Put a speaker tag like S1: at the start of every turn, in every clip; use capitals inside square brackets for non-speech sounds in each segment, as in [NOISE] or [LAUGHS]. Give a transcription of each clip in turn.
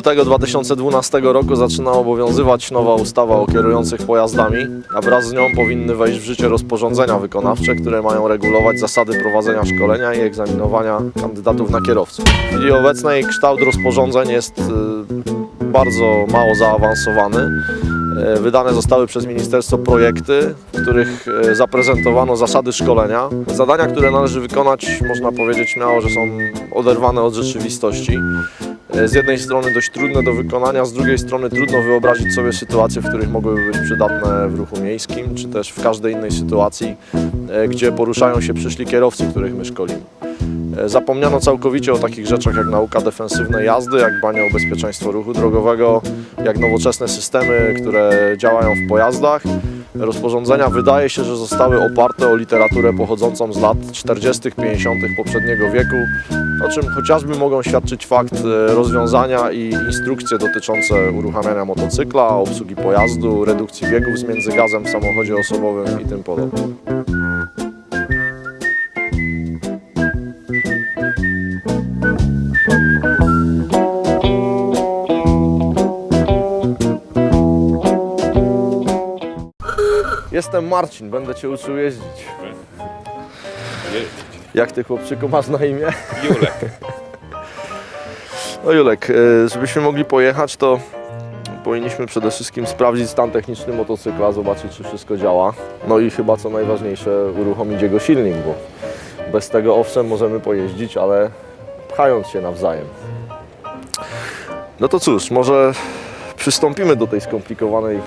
S1: lutego 2012 roku zaczyna obowiązywać nowa ustawa o kierujących pojazdami, a wraz z nią powinny wejść w życie rozporządzenia wykonawcze, które mają regulować zasady prowadzenia szkolenia i egzaminowania kandydatów na kierowców. W chwili obecnej kształt rozporządzeń jest y, bardzo mało zaawansowany. E, Wydane zostały przez ministerstwo projekty, w których e, zaprezentowano zasady szkolenia. Zadania, które należy wykonać, można powiedzieć śmiało, że są oderwane od rzeczywistości. E, Z jednej strony dość trudne do wykonania, z drugiej strony trudno wyobrazić sobie sytuacje, w których mogłyby być przydatne w ruchu miejskim, czy też w każdej innej sytuacji, e, gdzie poruszają się przyszli kierowcy, których my szkolimy. E, Zapomniano całkowicie o takich rzeczach jak nauka defensywnej jazdy, jak dbanie o bezpieczeństwo ruchu drogowego, jak nowoczesne systemy, które działają w pojazdach. Rozporządzenia wydaje się, że zostały oparte o literaturę pochodzącą z lat 40., 50. poprzedniego wieku, o czym chociażby mogą świadczyć fakt e, rozwiązania i instrukcje dotyczące uruchamiania motocykla, obsługi pojazdu, redukcji biegów z między gazem w samochodzie osobowym i tym podobne. Jestem Marcin, będę Cię uczył jeździć. Jak Ty chłopczyku masz na imię?
S2: Julek.
S1: No Julek, e, żebyśmy mogli pojechać, to powinniśmy przede wszystkim sprawdzić stan techniczny motocykla, zobaczyć czy wszystko działa. No i chyba co najważniejsze, uruchomić jego silnik, bo bez tego owszem możemy pojeździć, ale pchając się nawzajem. No to cóż, może przystąpimy do tej skomplikowanej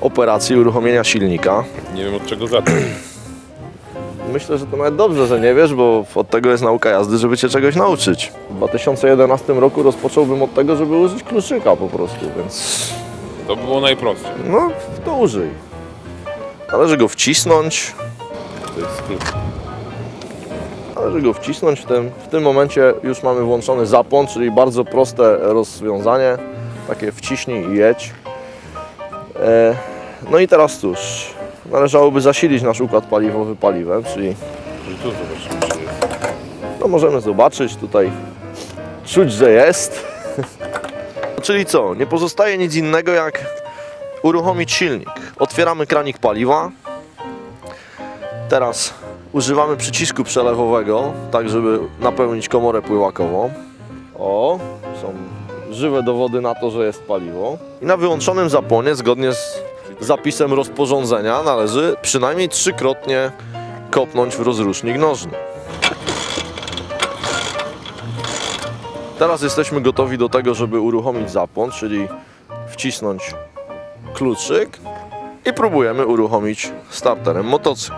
S1: operacji uruchomienia silnika.
S2: Nie wiem od czego zacząć. [CLEARS THROAT]
S1: Myślę, że to nawet dobrze, że nie wiesz, bo od tego jest nauka jazdy, żeby cię czegoś nauczyć. W 2011 roku rozpocząłbym od tego, żeby użyć kluczyka po prostu, więc
S2: To było najprostsze.
S1: no, to użyj. Należy go wcisnąć,
S2: To jest
S1: należy go wcisnąć. W tym, w tym momencie już mamy włączony zapłon, czyli bardzo proste rozwiązanie. Takie wciśnij i jedź. E, no i teraz cóż, należałoby zasilić nasz układ paliwowy paliwem, czyli
S2: I tu zobaczymy, czy jest.
S1: No możemy zobaczyć tutaj, czuć, że jest. [LAUGHS] Czyli co, nie pozostaje nic innego jak uruchomić silnik. Otwieramy kranik paliwa. Teraz używamy przycisku przelewowego, tak żeby napełnić komorę pływakową. Żywe dowody na to, że jest paliwo. I na wyłączonym zapłonie, zgodnie z zapisem rozporządzenia, należy przynajmniej trzykrotnie kopnąć w rozrusznik nożny. Teraz jesteśmy gotowi do tego, żeby uruchomić zapłon, czyli wcisnąć kluczyk i próbujemy uruchomić starterem motocykl.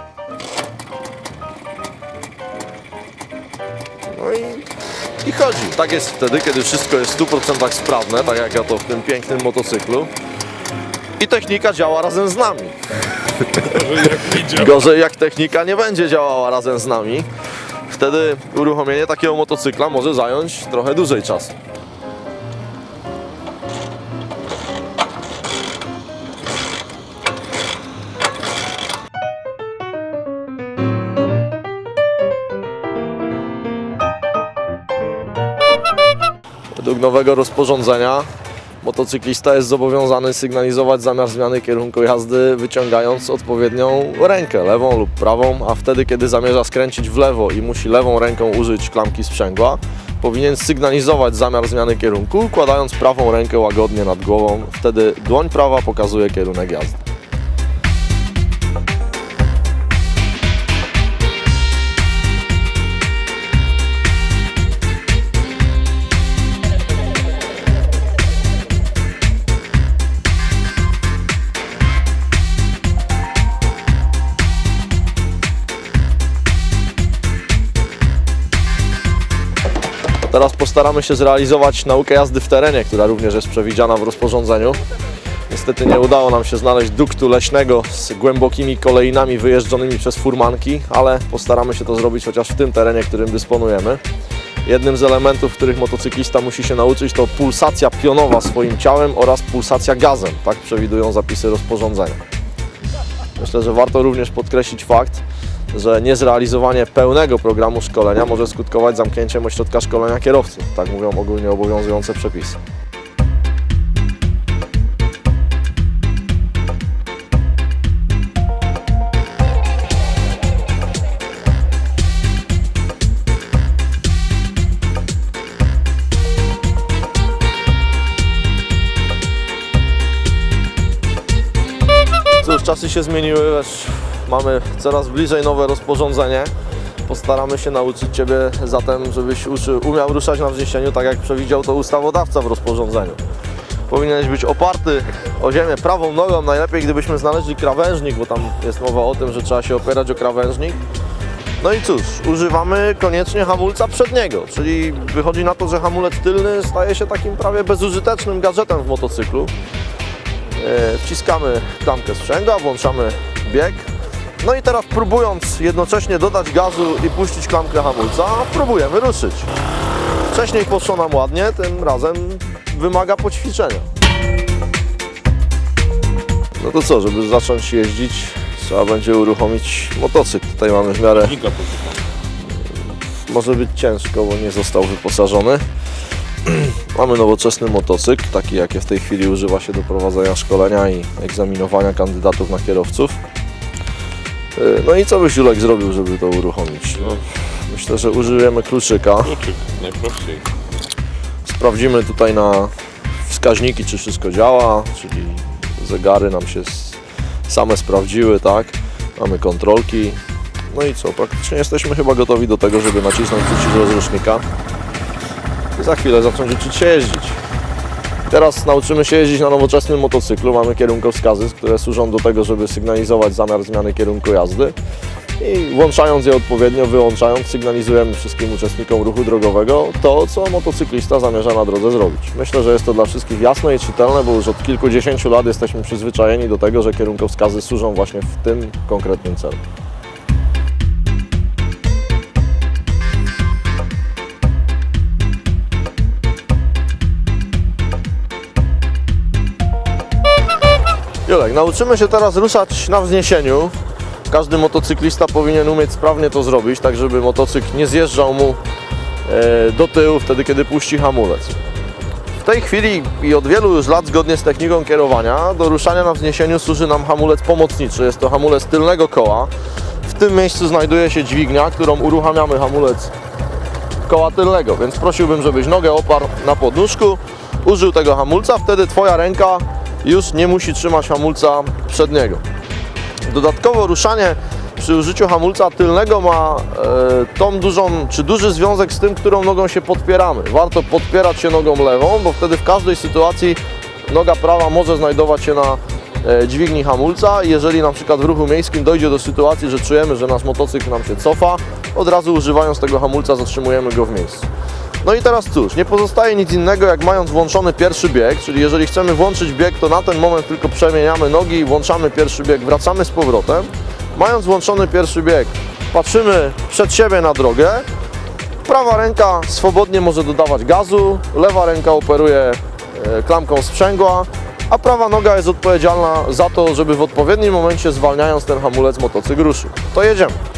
S1: I chodzi. Tak jest wtedy, kiedy wszystko jest w 100% sprawne, tak jak ja to w tym pięknym motocyklu. I technika działa razem z nami. Gorzej jak technika nie będzie działała razem z nami. Wtedy uruchomienie takiego motocykla może zająć trochę dłużej czasu. Nowego rozporządzenia motocyklista jest zobowiązany sygnalizować zamiar zmiany kierunku jazdy, wyciągając odpowiednią rękę, lewą lub prawą, a wtedy, kiedy zamierza skręcić w lewo i musi lewą ręką użyć klamki sprzęgła, powinien sygnalizować zamiar zmiany kierunku, układając prawą rękę łagodnie nad głową. Wtedy dłoń prawa pokazuje kierunek jazdy. Teraz postaramy się zrealizować naukę jazdy w terenie, która również jest przewidziana w rozporządzeniu. Niestety nie udało nam się znaleźć duktu leśnego z głębokimi kolejnami wyjeżdżonymi przez furmanki, ale postaramy się to zrobić chociaż w tym terenie, którym dysponujemy. Jednym z elementów, których motocyklista musi się nauczyć, to pulsacja pionowa swoim ciałem oraz pulsacja gazem. Tak przewidują zapisy rozporządzenia. Myślę, że warto również podkreślić fakt, że niezrealizowanie pełnego programu szkolenia może skutkować zamknięciem ośrodka szkolenia kierowców. Tak mówią ogólnie obowiązujące przepisy. Cóż, czasy się zmieniły, wiesz, mamy coraz bliżej nowe rozporządzenie. Postaramy się nauczyć Ciebie zatem, żebyś uczy, umiał ruszać na wzniesieniu tak jak przewidział to ustawodawca w rozporządzeniu. Powinieneś być oparty o ziemię prawą nogą, najlepiej gdybyśmy znaleźli krawężnik, bo tam jest mowa o tym, że trzeba się opierać o krawężnik. No i cóż, używamy koniecznie hamulca przedniego, czyli wychodzi na to, że hamulec tylny staje się takim prawie bezużytecznym gadżetem w motocyklu. E, wciskamy klamkę sprzęgła, włączamy bieg. No i teraz próbując jednocześnie dodać gazu i puścić klamkę hamulca, próbujemy ruszyć. Wcześniej poszło nam ładnie, tym razem wymaga poćwiczenia. No to co, żeby zacząć jeździć, trzeba będzie uruchomić motocykl. Tutaj mamy w miarę może być ciężko, bo nie został wyposażony. [CLEARS THROAT] Mamy nowoczesny motocykl, taki jakie w tej chwili używa się do prowadzenia szkolenia i egzaminowania kandydatów na kierowców. Yy, No i co byś Julek zrobił, żeby to uruchomić? No, myślę, że użyjemy kluczyka.
S2: Kluczyk, najprościej.
S1: Sprawdzimy tutaj na wskaźniki, czy wszystko działa, czyli zegary nam się same sprawdziły, tak? Mamy kontrolki. No i co, praktycznie jesteśmy chyba gotowi do tego, żeby nacisnąć przycisk rozrusznika i za chwilę zacząć uczyć się jeździć. Teraz nauczymy się jeździć na nowoczesnym motocyklu. Mamy kierunkowskazy, które służą do tego, żeby sygnalizować zamiar zmiany kierunku jazdy i włączając je odpowiednio, wyłączając, sygnalizujemy wszystkim uczestnikom ruchu drogowego to, co motocyklista zamierza na drodze zrobić. Myślę, że jest to dla wszystkich jasne i czytelne, bo już od kilkudziesięciu lat jesteśmy przyzwyczajeni do tego, że kierunkowskazy służą właśnie w tym konkretnym celu. Julek, nauczymy się teraz ruszać na wzniesieniu. Każdy motocyklista powinien umieć sprawnie to zrobić, tak żeby motocykl nie zjeżdżał mu e, do tyłu wtedy, kiedy puści hamulec. W tej chwili i od wielu już lat, zgodnie z techniką kierowania, do ruszania na wzniesieniu służy nam hamulec pomocniczy. Jest to hamulec tylnego koła. W tym miejscu znajduje się dźwignia, którą uruchamiamy hamulec koła tylnego, więc prosiłbym, żebyś nogę oparł na podnóżku, użył tego hamulca, wtedy Twoja ręka już nie musi trzymać hamulca przedniego. Dodatkowo ruszanie przy użyciu hamulca tylnego ma e, tą dużą, czy duży związek z tym, którą nogą się podpieramy. Warto podpierać się nogą lewą, bo wtedy w każdej sytuacji noga prawa może znajdować się na e, dźwigni hamulca. Jeżeli na przykład w ruchu miejskim dojdzie do sytuacji, że czujemy, że nasz motocykl nam się cofa, od razu używając tego hamulca zatrzymujemy go w miejscu. No i teraz cóż, nie pozostaje nic innego jak mając włączony pierwszy bieg, czyli jeżeli chcemy włączyć bieg, to na ten moment tylko przemieniamy nogi, włączamy pierwszy bieg, wracamy z powrotem. Mając włączony pierwszy bieg, patrzymy przed siebie na drogę. Prawa ręka swobodnie może dodawać gazu, lewa ręka operuje e, klamką sprzęgła, a prawa noga jest odpowiedzialna za to, żeby w odpowiednim momencie zwalniając ten hamulec motocykl ruszył. To jedziemy.